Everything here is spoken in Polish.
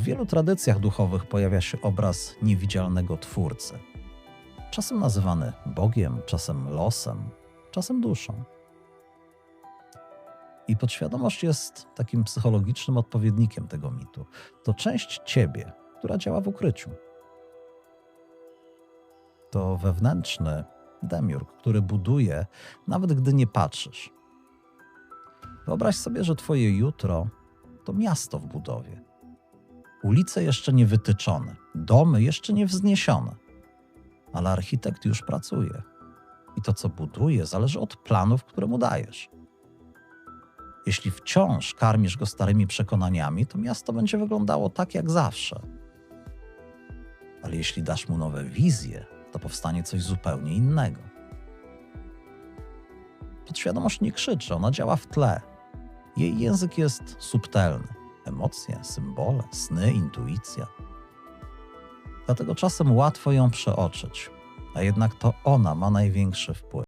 W wielu tradycjach duchowych pojawia się obraz niewidzialnego twórcy. Czasem nazywany Bogiem, czasem losem, czasem duszą. I podświadomość jest takim psychologicznym odpowiednikiem tego mitu. To część ciebie, która działa w ukryciu. To wewnętrzny demiurg, który buduje, nawet gdy nie patrzysz. Wyobraź sobie, że twoje jutro to miasto w budowie. Ulice jeszcze nie wytyczone, domy jeszcze nie wzniesione, ale architekt już pracuje. I to, co buduje, zależy od planów, które mu dajesz. Jeśli wciąż karmisz go starymi przekonaniami, to miasto będzie wyglądało tak jak zawsze. Ale jeśli dasz mu nowe wizje, to powstanie coś zupełnie innego. Podświadomość nie krzyczy, ona działa w tle. Jej język jest subtelny. Emocje, symbole, sny, intuicja. Dlatego czasem łatwo ją przeoczyć, a jednak to ona ma największy wpływ.